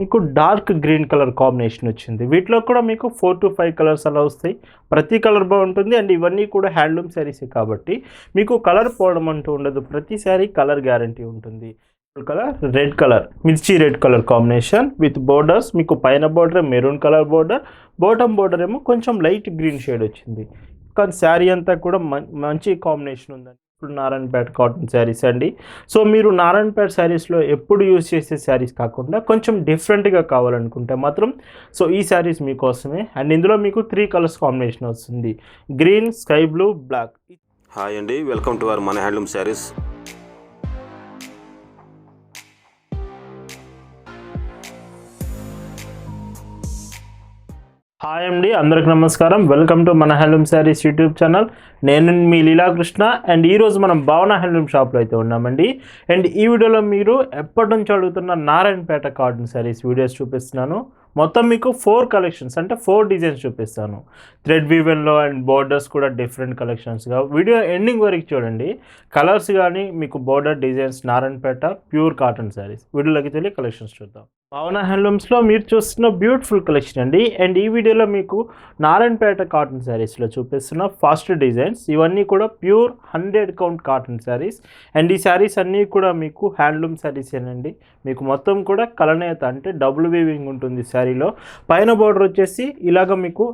మీకు dark green colour combination వచ్చింది. వీటిలో కూడా మీకు ఫోర్ టు ఫైవ్ కలర్స్ అలా వస్తాయి. ప్రతి కలర్ బాగుంటుంది. అండ్ ఇవన్నీ కూడా హ్యాండ్లూమ్ శారీసే కాబట్టి మీకు కలర్ పోవడం అంటూ ఉండదు. ప్రతి శారీ కలర్ గ్యారంటీ ఉంటుంది. కలర్ రెడ్ కలర్ మిర్చి red colour combination with borders మీకు పైన border maroon colour border bottom border ఏమో కొంచెం లైట్ గ్రీన్ షేడ్ వచ్చింది. కానీ శారీ అంతా కూడా మం- మంచి కాంబినేషన్ ఉందండి. ఇప్పుడు నారాయణపేట కాటన్ శారీస్ అండి. సో మీరు నారాయణపేట శారీస్లో ఎప్పుడు యూజ్ చేసే శారీస్ కాకుండా కొంచెం డిఫరెంట్గా కావాలనుకుంటే మాత్రం సో ఈ శారీస్ మీకోసమే. అండ్ ఇందులో మీకు త్రీ కలర్స్ కాంబినేషన్ వస్తుంది. Green sky blue black. Hi అండి. వెల్కమ్ టు అవర్ మన హ్యాండ్లూమ్ శారీస్. హాయ్ అండి అందరికి నమస్కారం. వెల్కమ్ టు మన హ్యాండ్లూమ్ శారీస్ యూట్యూబ్ ఛానల్ నేను మీ లీలాకృష్ణ. అండ్ ఈరోజు మనం భావన హ్యాండ్లూమ్ షాప్లో అయితే ఉన్నామండి అండ్ ఈ వీడియోలో మీరు ఎప్పటి నుంచి అడుగుతున్న నారాయణపేట కాటన్ శారీస్ వీడియోస్ చూపిస్తున్నాను. మొత్తం మీకు ఫోర్ కలెక్షన్స్ అంటే ఫోర్ డిజైన్స్ చూపిస్తాను. థ్రెడ్ వీవెన్లో అండ్ బోర్డర్స్ కూడా డిఫరెంట్ కలెక్షన్స్గా వీడియో ఎండింగ్ వరకు చూడండి. కలర్స్ కానీ మీకు border designs Narayanpet pure cotton saris వీడియోలోకి వెళ్ళి కలెక్షన్స్ చూద్దాం. భావన హ్యాండ్లూమ్స్లో మీరు చూస్తున్న బ్యూటిఫుల్ కలెక్షన్ అండి. అండ్ ఈ వీడియోలో మీకు నారాయణపేట కాటన్ శారీస్లో చూపిస్తున్న ఫాస్ట్ డిజైన్స్ ఇవన్నీ కూడా pure hundred count cotton saris and ఈ శారీస్ అన్నీ కూడా మీకు హ్యాండ్లూమ్ శారీసేనండి మీకు మొత్తం కూడా కలనేత అంటే డబుల్ వీవింగ్ ఉంటుంది శారీలో పైన బార్డర్ వచ్చేసి ఇలాగ మీకు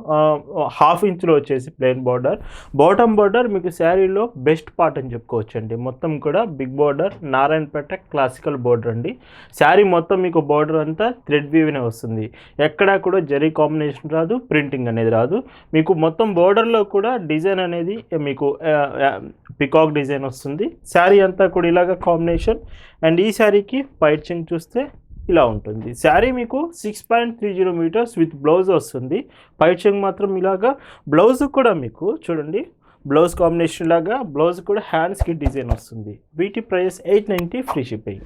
హాఫ్ ఇంచ్లో వచ్చేసి ప్లెయిన్ బార్డర్ బాటమ్ బార్డర్ మీకు శారీలో బెస్ట్ పార్ట్ అని చెప్పుకోవచ్చు అండి మొత్తం కూడా big border Narayanpet classical border అండి. శారీ మొత్తం మీకు బార్డర్ అంతా థ్రెడ్ వ్యూనే వస్తుంది. ఎక్కడా కూడా జరీ కాంబినేషన్ రాదు ప్రింటింగ్ అనేది రాదు. మీకు మొత్తం బోర్డర్లో కూడా డిజైన్ అనేది మీకు పికాక్ డిజైన్ వస్తుంది. శారీ అంతా కూడా ఇలాగ కాంబినేషన్. అండ్ ఈ శారీకి పైచింగ్ చూస్తే ఇలా ఉంటుంది. శారీ మీకు six point three zero metres with blouse వస్తుంది. పైచింగ్ మాత్రం ఇలాగా బ్లౌజ్ కూడా మీకు చూడండి బ్లౌజ్ కాంబినేషన్ లాగా బ్లౌజ్ కూడా హ్యాండ్స్కి డిజైన్ వస్తుంది. వీటి price eight ninety free shipping.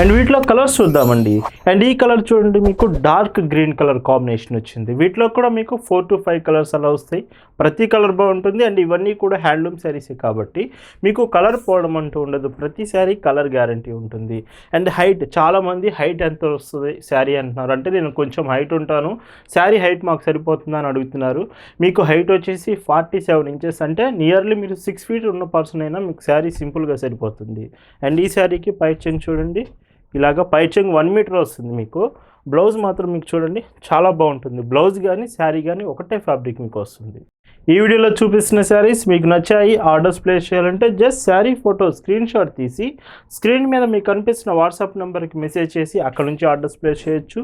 And వీటిలో కలర్స్ చూద్దామండి. అండ్ ఈ కలర్ చూడండి మీకు డార్క్ గ్రీన్ కలర్ కాంబినేషన్ వచ్చింది. వీటిలో కూడా మీకు ఫోర్ టు ఫైవ్ కలర్స్ అలా వస్తాయి. ప్రతి కలర్ బాగుంటుంది. అండ్ ఇవన్నీ కూడా హ్యాండ్లూమ్ శారీసే కాబట్టి మీకు కలర్ పోవడం అంటూ ఉండదు. ప్రతి శారీ కలర్ గ్యారంటీ ఉంటుంది. అండ్ హైట్ చాలామంది హైట్ ఎంత వస్తుంది శారీ అంటున్నారు. అంటే నేను కొంచెం హైట్ ఉంటాను. శారీ హైట్ మాకు సరిపోతుందా అని అడుగుతున్నారు. మీకు హైట్ వచ్చేసి ఫార్టీ సెవెన్ ఇంచెస్ అంటే నియర్లీ మీరు సిక్స్ ఫీట్ ఉన్న పర్సన్ అయినా మీకు శారీ సింపుల్గా సరిపోతుంది. అండ్ ఈ శారీకి పై చెంగ్ చూడండి. ఇలాగ పైచెంగ్ వన్ మీటర్ వస్తుంది మీకు. బ్లౌజ్ మాత్రం మీకు చూడండి చాలా బాగుంటుంది. బ్లౌజ్ కానీ శారీ కానీ ఒకటే ఫ్యాబ్రిక్ మీకు వస్తుంది. ఈ వీడియోలో చూపిస్తున్న శారీస్ మీకు నచ్చాయి ఆర్డర్స్ ప్లేస్ చేయాలంటే just sari photo screen shot తీసి స్క్రీన్ మీద మీకు కనిపిస్తున్న వాట్సాప్ నెంబర్కి మెసేజ్ చేసి అక్కడ నుంచి ఆర్డర్స్ ప్లేస్ చేయొచ్చు.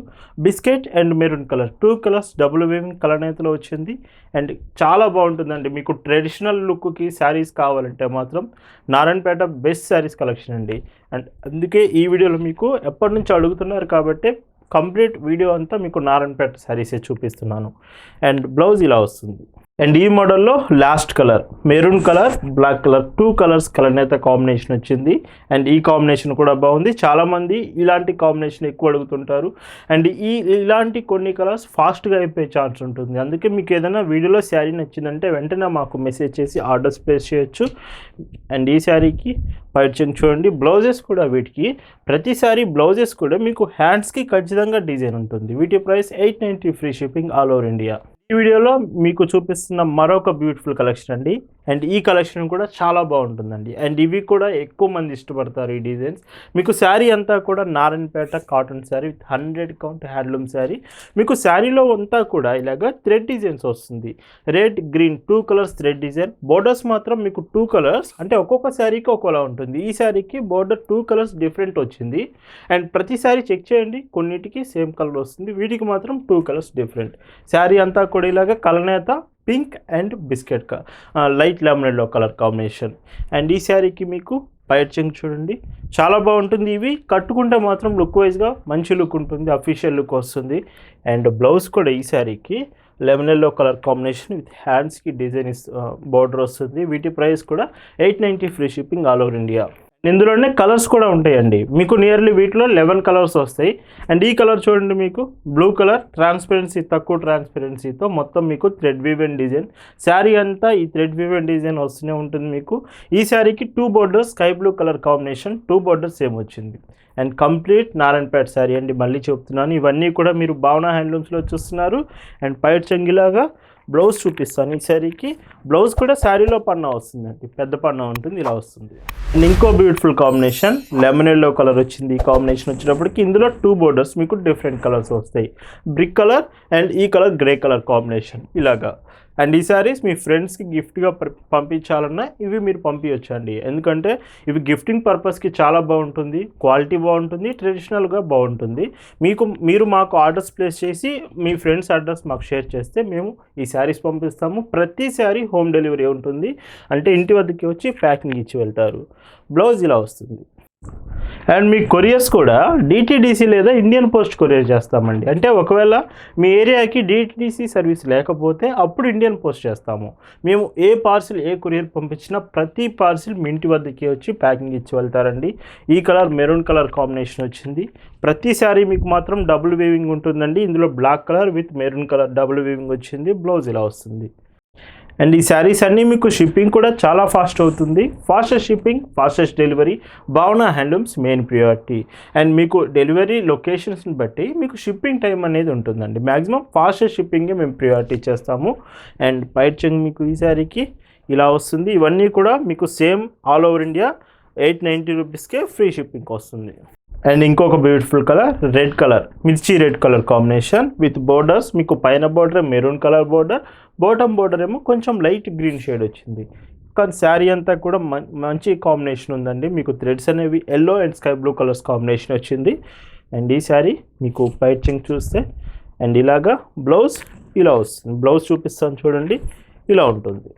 Biscuit and maroon colour two colours double weaving colour నేతలో వచ్చింది. అండ్ చాలా బాగుంటుందండి. మీకు ట్రెడిషనల్ లుక్కి శారీస్ కావాలంటే మాత్రం నారాయణపేట బెస్ట్ శారీస్ కలెక్షన్ అండి. అండ్ అందుకే ఈ వీడియోలో మీకు ఎప్పటి నుంచి అడుగుతున్నారు కాబట్టి కంప్లీట్ వీడియో అంతా మీకు నారాయణపేట శారీసే చూపిస్తున్నాను. అండ్ బ్లౌజ్ ఇలా వస్తుంది. అండ్ ఈ మోడల్లో last colour maroon colour black colour two colours colour అయితే కాంబినేషన్ వచ్చింది. అండ్ ఈ కాంబినేషన్ కూడా బాగుంది. చాలామంది ఇలాంటి కాంబినేషన్ ఎక్కువ అడుగుతుంటారు. అండ్ ఈ ఇలాంటి కొన్ని కలర్స్ ఫాస్ట్గా అయిపోయే ఛాన్స్ ఉంటుంది. అందుకే మీకు ఏదైనా వీడియోలో శారీ నచ్చిందంటే వెంటనే మాకు మెసేజ్ చేసి ఆర్డర్స్ ప్లేస్ చేయొచ్చు. అండ్ ఈ శారీకి పరిచయం చూడండి. బ్లౌజెస్ కూడా వీటికి ప్రతిసారి బ్లౌజెస్ కూడా మీకు హ్యాండ్స్కి ఖచ్చితంగా డిజైన్ ఉంటుంది. వీటి price eight ninety free shipping all over India వీడియోలో మీకు చూపిస్తున్న మరొక బ్యూటిఫుల్ కలెక్షన్ అండి. అండ్ ఈ కలెక్షన్ కూడా చాలా బాగుంటుందండి. అండ్ ఇవి కూడా ఎక్కువ మంది ఇష్టపడతారు ఈ డిజైన్స్. మీకు శారీ అంతా కూడా Narayanpet cotton sari with hundred count handloom sari. మీకు శారీలో అంతా కూడా ఇలాగ థ్రెడ్ డిజైన్స్ వస్తుంది. Red green two colours thread design. Borders మాత్రం మీకు టూ కలర్స్ అంటే ఒక్కొక్క శారీకి ఒక్కోలా ఉంటుంది. ఈ శారీకి బోర్డర్ టూ కలర్స్ డిఫరెంట్ వచ్చింది. అండ్ ప్రతి శారీ చెక్ చేయండి. కొన్నిటికి సేమ్ కలర్ వస్తుంది. వీటికి మాత్రం టూ కలర్స్ డిఫరెంట్. శారీ అంతా కూడా ఇలాగ కలనేత పింక్ అండ్ బిస్కెట్ క light lemon yellow colour combination. And ఈ శారీకి మీకు పైచింగ్ చూడండి. చాలా బాగుంటుంది ఇవి. కట్టుకుంటే మాత్రం లుక్ వైజ్గా మంచి లుక్ ఉంటుంది. అఫీషియల్ లుక్ వస్తుంది. అండ్ బ్లౌజ్ కూడా ఈ శారీకి. Lemon yellow colour combination with హ్యాండ్స్కి డిజైన్ బార్డర్ వస్తుంది. వీటి ప్రైస్ కూడా eight ninety free shipping all over India. ఇందులోనే కలర్స్ కూడా ఉంటాయండి. మీకు నియర్లీ వీటిలో లెవెన్ కలర్స్ వస్తాయి. అండ్ ఈ కలర్ చూడండి మీకు. బ్లూ కలర్ ట్రాన్స్పరెన్సీ తక్కువ ట్రాన్స్పరెన్సీతో మొత్తం మీకు థ్రెడ్ వీవెన్ డిజైన్ శారీ అంతా ఈ థ్రెడ్ వీవెన్ డిజైన్ వస్తూనే ఉంటుంది మీకు. ఈ శారీకి two borders sky blue colour combination two borders same వచ్చింది. అండ్ కంప్లీట్ నారాయణపేట శారీ అండి. మళ్ళీ చెప్తున్నాను. ఇవన్నీ కూడా మీరు భావన హ్యాండ్లూమ్స్లో చూస్తున్నారు. అండ్ పైట్ చెంగిలాగా బ్లౌజ్ చూపిస్తాను ఈ శారీకి బ్లౌజ్ కూడా శారీలో పన్నా వస్తుందండి. పెద్ద పన్నా ఉంటుంది ఇలా వస్తుంది. అండ్ ఇంకో beautiful combination lemon yellow colour వచ్చింది. ఈ కాంబినేషన్ వచ్చినప్పటికి ఇందులో టూ బోర్డర్స్ మీకు డిఫరెంట్ కలర్స్ వస్తాయి. బ్రిక్ కలర్ అండ్ ఈ కలర్ గ్రే కలర్ కాంబినేషన్. ఇలాగా. అండ్ ఈ శారీస్ మీ ఫ్రెండ్స్కి గిఫ్ట్గా పంపించాలన్నా ఇవి మీరు పంపించండి ఎందుకంటే ఇవి గిఫ్టింగ్ పర్పస్కి చాలా బాగుంటుంది క్వాలిటీ బాగుంటుంది ట్రెడిషనల్గా బాగుంటుంది. మీకు మీరు మాకు ఆర్డర్స్ ప్లేస్ చేసి మీ ఫ్రెండ్స్ అడ్రస్ మాకు షేర్ చేస్తే మేము ఈ శారీస్ పంపిస్తాము. ప్రతి శారీ హోమ్ డెలివరీ ఉంటుంది. అంటే ఇంటి వద్దకి వచ్చి ప్యాకింగ్ ఇచ్చి వెళ్తారు. బ్లౌజ్ ఇలా వస్తుంది. అండ్ మీ కొరియర్స్ కూడా డిటీడీసీ లేదా ఇండియన్ పోస్ట్ కొరియర్ చేస్తామండి. అంటే ఒకవేళ మీ ఏరియాకి డిటీడీసీ సర్వీస్ లేకపోతే అప్పుడు ఇండియన్ పోస్ట్ చేస్తాము. మేము ఏ పార్సిల్ ఏ కొరియర్ పంపించినా ప్రతి పార్సిల్ మీ ఇంటి వద్దకి వచ్చి ప్యాకింగ్ ఇచ్చి వెళ్తారండి. ఈ కలర్ మెరూన్ కలర్ కాంబినేషన్ వచ్చింది. ప్రతిసారి మీకు మాత్రం డబుల్ వీవింగ్ ఉంటుందండి. ఇందులో black colour with maroon colour double weaving వచ్చింది. బ్లౌజ్ ఇలా వస్తుంది. అండ్ ఈ శారీస్ అన్నీ మీకు షిప్పింగ్ కూడా చాలా ఫాస్ట్ అవుతుంది. Fastest shipping fastest delivery Bhavana handlooms main priority and మీకు డెలివరీ లొకేషన్స్ని బట్టి మీకు షిప్పింగ్ టైం అనేది ఉంటుందండి. మ్యాక్సిమం ఫాస్టెస్ట్ షిప్పింగే మేము ప్రియారిటీ చేస్తాము. అండ్ పైట్ మీకు ఈ శారీకి ఇలా వస్తుంది. ఇవన్నీ కూడా మీకు same all over India eight ninety రూపీస్కే ఫ్రీ షిప్పింగ్ వస్తుంది. అండ్ ఇంకొక బ్యూటిఫుల్ కలర్ రెడ్ కలర్ మిర్చి red colour combination with borders మీకు పైన border maroon colour border bottom border ఏమో కొంచెం లైట్ గ్రీన్ షేడ్ వచ్చింది. కానీ శారీ అంతా కూడా మం- మంచి కాంబినేషన్ ఉందండి. మీకు థ్రెడ్స్ అనేవి yellow and sky blue colours combination వచ్చింది. అండ్ ఈ శారీ మీకు పైచింగ్ చూస్తే అండ్ ఇలాగా బ్లౌజ్ ఇలా వస్తుంది బ్లౌజ్ చూపిస్తాను చూడండి ఇలా ఉంటుంది.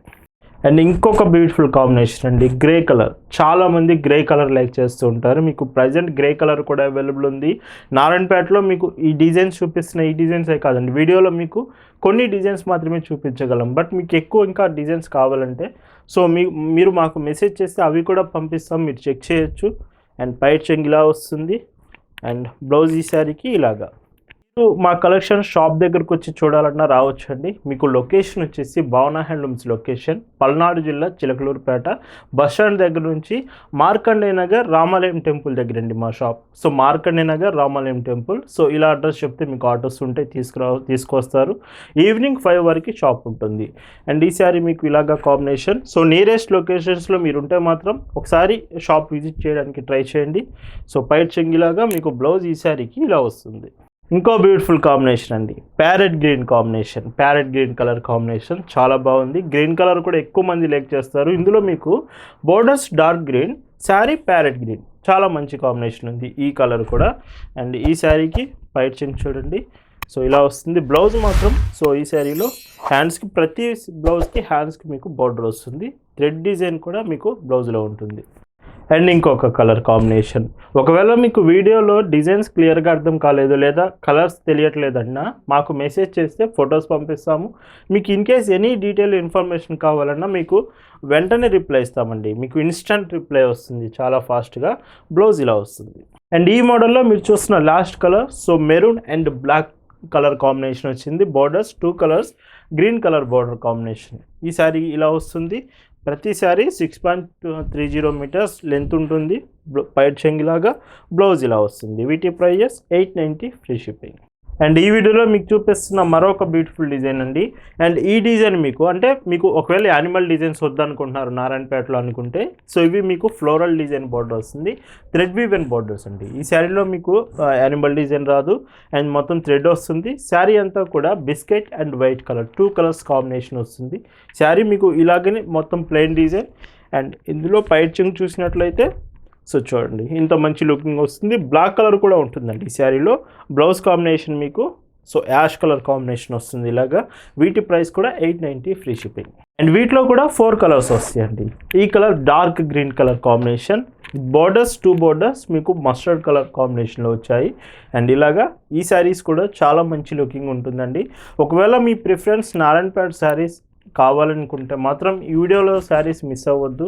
అండ్ ఇంకొక బ్యూటిఫుల్ కాంబినేషన్ అండి. గ్రే కలర్ చాలామంది గ్రే కలర్ లైక్ చేస్తూ ఉంటారు. మీకు ప్రజెంట్ గ్రే కలర్ కూడా అవైలబుల్ ఉంది. నారాయణపేటలో మీకు ఈ డిజైన్స్ చూపిస్తున్న ఈ డిజైన్సే కాదండి. వీడియోలో మీకు కొన్ని డిజైన్స్ మాత్రమే చూపించగలం. బట్ మీకు ఎక్కువ ఇంకా డిజైన్స్ కావాలంటే సో మీ మీరు మాకు మెసేజ్ చేస్తే అవి కూడా పంపిస్తాం. మీరు చెక్ చేయొచ్చు. అండ్ పైట్ చెంగ్ ఇలా వస్తుంది. అండ్ బ్లౌజ్ ఈ శారీకి ఇలాగా. మా కలెక్షన్ షాప్ దగ్గరకు వచ్చి చూడాలన్నా రావచ్చు అండి మీకు లొకేషన్ వచ్చేసి భావన హ్యాండ్లూమ్స్ లొకేషన్ పల్నాడు జిల్లా చిలకలూరుపేట. బస్ స్టాండ్ దగ్గర నుంచి మార్కండే నగర్ రామాలయం టెంపుల్ దగ్గర అండి మా షాప్. సో మార్కండే నగర్ రామాలయం టెంపుల్. సో ఇలా అడ్రస్ చెప్తే మీకు ఆటోస్ ఉంటే తీసుకురా తీసుకొస్తారు. ఈవినింగ్ ఫైవ్ వరకు షాప్ ఉంటుంది. అండ్ ఈసారి మీకు ఇలాగా కాంబినేషన్. సో నియరెస్ట్ లొకేషన్స్లో మీరు ఉంటే మాత్రం ఒకసారి షాప్ విజిట్ చేయడానికి ట్రై చేయండి. సో పైట్ చెంగిలాగా మీకు బ్లౌజ్ ఈ శారీకి ఇలా వస్తుంది. ఇంకో బ్యూటిఫుల్ కాంబినేషన్ అండి. Parrot green combination parrot green colour combination చాలా బాగుంది. గ్రీన్ కలర్ కూడా ఎక్కువ మంది లైక్ చేస్తారు. ఇందులో మీకు borders dark green sari parrot green చాలా మంచి కాంబినేషన్ ఉంది ఈ కలర్ కూడా. అండ్ ఈ శారీకి పైట్ చెంగ్ చూడండి. సో ఇలా వస్తుంది. బ్లౌజ్ మాత్రం సో ఈ శారీలో హ్యాండ్స్కి ప్రతి బ్లౌజ్కి హ్యాండ్స్కి మీకు బార్డర్ వస్తుంది. థ్రెడ్ డిజైన్ కూడా మీకు బ్లౌజ్లో ఉంటుంది. అండ్ ఇంకొక కలర్ కాంబినేషన్. ఒకవేళ మీకు వీడియోలో డిజైన్స్ క్లియర్గా అర్థం కాలేదు లేదా కలర్స్ తెలియట్లేదన్నా మాకు మెసేజ్ చేస్తే ఫొటోస్ పంపిస్తాము. మీకు in case any detail information కావాలన్నా మీకు వెంటనే రిప్లై ఇస్తామండి. మీకు ఇన్స్టంట్ రిప్లై వస్తుంది చాలా ఫాస్ట్గా బ్లౌజ్ ఇలా వస్తుంది. అండ్ ఈ మోడల్లో మీరు చూస్తున్న last colour so maroon and black colour combination వచ్చింది. Borders two colours green colour border combination. ఈ ఇలా వస్తుంది. ప్రతిసారి six point three zero metres length ఉంటుంది. పైట్ చెంగిలాగా బ్లౌజ్ ఇలా వస్తుంది. వీటి prices eight ninety free shipping and ఈ వీడియోలో మీకు చూపిస్తున్న మరొక బ్యూటిఫుల్ డిజైన్ అండి. అండ్ ఈ డిజైన్ మీకు అంటే మీకు ఒకవేళ యానిమల్ డిజైన్స్ వద్దనుకుంటున్నారు నారాయణపేటలో అనుకుంటే సో ఇవి మీకు ఫ్లోరల్ డిజైన్ బార్డర్ వస్తుంది థ్రెడ్ వీవెన్ బార్డర్స్ అండి. ఈ శారీలో మీకు యానిమల్ డిజైన్ రాదు అండ్ మొత్తం థ్రెడ్ వస్తుంది. శారీ అంతా కూడా biscuit and white colour two colours combination వస్తుంది. శారీ మీకు ఇలాగనే మొత్తం ప్లెయిన్ డిజైన్ అండ్ ఇందులో పైచింగ్ చూసినట్లయితే సో చూడండి ఇంత మంచి లుకింగ్ వస్తుంది. బ్లాక్ కలర్ కూడా ఉంటుందండి ఈ శారీలో. బ్లౌజ్ కాంబినేషన్ మీకు సో యాష్ కలర్ కాంబినేషన్ వస్తుంది ఇలాగా. వీటి ప్రైస్ కూడా eight ninety free shipping. And వీటిలో కూడా ఫోర్ కలర్స్ వస్తాయండి. ఈ colour dark green colour combination. Borders two borders మీకు మస్టర్డ్ కలర్ కాంబినేషన్లో వచ్చాయి. అండ్ ఇలాగా ఈ శారీస్ కూడా చాలా మంచి లుకింగ్ ఉంటుందండి. ఒకవేళ మీ ప్రిఫరెన్స్ నారాయణపేట శారీస్ కావాలనుకుంటే మాత్రం ఈ వీడియోలో శారీస్ మిస్ అవ్వద్దు.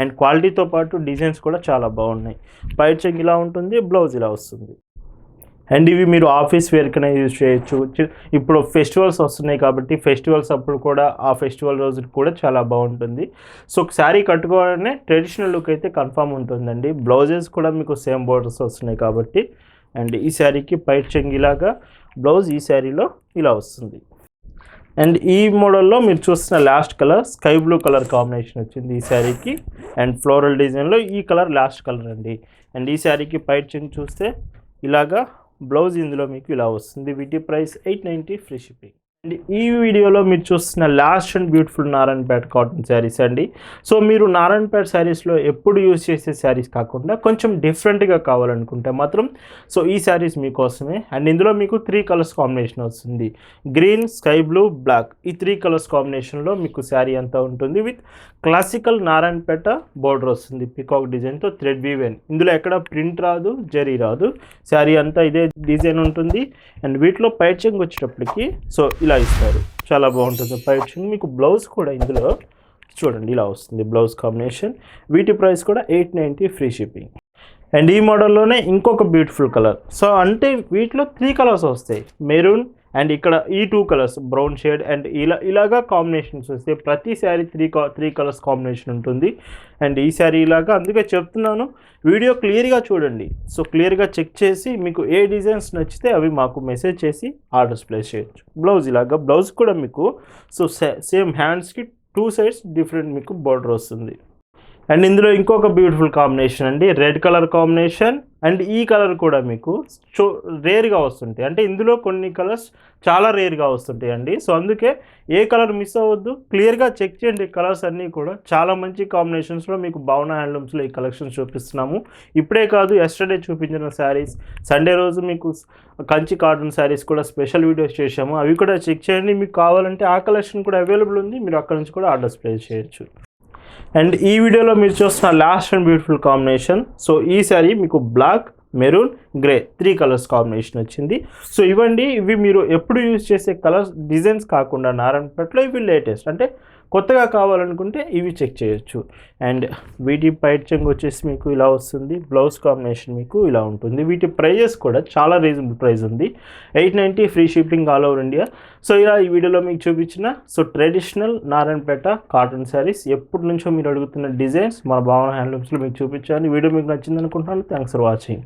అండ్ క్వాలిటీతో పాటు డిజైన్స్ కూడా చాలా బాగున్నాయి. పైట్ చెంగ్ ఇలా ఉంటుంది బ్లౌజ్ ఇలా వస్తుంది. అండ్ ఇవి మీరు ఆఫీస్ వేర్కనే యూజ్ చేయొచ్చు. ఇప్పుడు ఫెస్టివల్స్ వస్తున్నాయి కాబట్టి ఫెస్టివల్స్ అప్పుడు కూడా ఆ ఫెస్టివల్ రోజు కూడా చాలా బాగుంటుంది. సో శారీ కట్టుకోవాలనే ట్రెడిషనల్ లుక్ అయితే కన్ఫామ్ ఉంటుందండి. బ్లౌజెస్ కూడా మీకు సేమ్ బోర్డర్స్ వస్తున్నాయి కాబట్టి అండ్ ఈ శారీకి పైట్ చెంగిలాగా బ్లౌజ్ ఈ శారీలో ఇలా వస్తుంది. అండ్ ఈ మోడల్లో మీరు చూస్తున్న last colour sky blue colour combination వచ్చింది ఈ శారీకి. అండ్ ఫ్లోరల్ డిజైన్లో ఈ కలర్ లాస్ట్ కలర్ అండి. అండ్ ఈ శారీకి పైట్ చెంగ్ చూస్తే ఇలాగా బ్లౌజ్ ఇందులో మీకు ఇలా వస్తుంది. వీటి price eight ninety free shipping and. ఈ వీడియోలో మీరు చూస్తున్న last and beautiful Narayanpet cotton saris అండి. సో మీరు నారాయణపేట శారీస్లో ఎప్పుడు యూజ్ చేసే శారీస్ కాకుండా కొంచెం డిఫరెంట్గా కావాలనుకుంటే మాత్రం సో ఈ శారీస్ మీకోసమే. అండ్ ఇందులో మీకు త్రీ కలర్స్ కాంబినేషన్ వస్తుంది. Green sky blue black. ఈ త్రీ కలర్స్ కాంబినేషన్లో మీకు శారీ అంతా ఉంటుంది. విత్ క్లాసికల్ నారాయణపేట బోర్డర్ వస్తుంది. పికాక్ డిజైన్తో థ్రెడ్ వీవెన్. ఇందులో ఎక్కడ ప్రింట్ రాదు జరీ రాదు. శారీ అంతా ఇదే డిజైన్ ఉంటుంది. అండ్ వీటిలో పైచింగ్ వచ్చేటప్పటికి సో ఇలా ఇస్తారు. చాలా బాగుంటుంది. పైచింగ్ మీకు బ్లౌజ్ కూడా ఇందులో చూడండి ఇలా వస్తుంది బ్లౌజ్ కాంబినేషన్. వీటి ప్రైస్ కూడా eight ninety free shipping. And ఈ మోడల్లోనే ఇంకొక బ్యూటిఫుల్ కలర్. సో అంటే వీటిలో త్రీ కలర్స్ వస్తాయి. మెరూన్ అండ్ ఇక్కడ ఈ two colours brown shade and ఇలా ఇలాగా కాంబినేషన్స్ వస్తే ప్రతి sari three three colours combination ఉంటుంది. అండ్ ఈ శారీ ఇలాగా అందుకే చెప్తున్నాను వీడియో క్లియర్గా చూడండి. సో క్లియర్గా చెక్ చేసి మీకు ఏ డిజైన్స్ నచ్చితే అవి మాకు మెసేజ్ చేసి ఆర్డర్స్ ప్లేస్ చేయొచ్చు. బ్లౌజ్ ఇలాగా బ్లౌజ్ కూడా మీకు సో సేమ్ హ్యాండ్స్కి టూ సైడ్స్ డిఫరెంట్ మీకు బార్డర్ వస్తుంది. అండ్ ఇందులో ఇంకొక బ్యూటిఫుల్ కాంబినేషన్ అండి. రెడ్ కలర్ కాంబినేషన్ అండ్ ఈ కలర్ కూడా మీకు చో రేర్గా వస్తుంటాయి. అంటే ఇందులో కొన్ని కలర్స్ చాలా రేర్గా వస్తుంటాయి అండి. సో అందుకే ఏ కలర్ మిస్ అవ్వద్దు. క్లియర్గా చెక్ చేయండి. కలర్స్ అన్నీ కూడా చాలా మంచి కాంబినేషన్స్లో మీకు భావన హ్యాండ్లూమ్స్లో ఈ కలెక్షన్స్ చూపిస్తున్నాము. ఇప్పుడే కాదు ఎస్టర్డే చూపించిన శారీస్ సండే రోజు మీకు కంచి కాటన్ శారీస్ కూడా స్పెషల్ వీడియోస్ చేశాము. అవి కూడా చెక్ చేయండి. మీకు కావాలంటే ఆ కలెక్షన్ కూడా అవైలబుల్ ఉంది. మీరు అక్కడ నుంచి కూడా ఆర్డర్స్ ప్లేస్ చేయొచ్చు. అండ్ ఈ వీడియోలో మీరు చూస్తున్న last and beautiful combination so ఈ శారీ మీకు black maroon grey. Three colours combination వచ్చింది. సో ఇవండి ఇవి మీరు ఎప్పుడు యూజ్ చేసే కలర్స్ డిజైన్స్ కాకుండా నారాయణపేటలో ఇవి లేటెస్ట్. అంటే కొత్తగా కావాలనుకుంటే ఇవి చెక్ చేయొచ్చు. అండ్ వీటి పైట్ వచ్చేసి మీకు ఇలా వస్తుంది. బ్లౌజ్ కాంబినేషన్ మీకు ఇలా ఉంటుంది. వీటి ప్రైజెస్ కూడా చాలా రీజనబుల్ ప్రైస్ ఉంది. Eight ninety free shipping all over India. So ఇలా ఈ వీడియోలో మీకు చూపించిన so traditional Narayanpet cotton saris. ఎప్పటి నుంచో మీరు అడుగుతున్న డిజైన్స్ మన భావన హ్యాండ్లూమ్స్లో మీకు చూపించాను. వీడియో మీకు నచ్చింది అనుకుంటున్నాను థ్యాంక్స్ ఫర్ వాచింగ్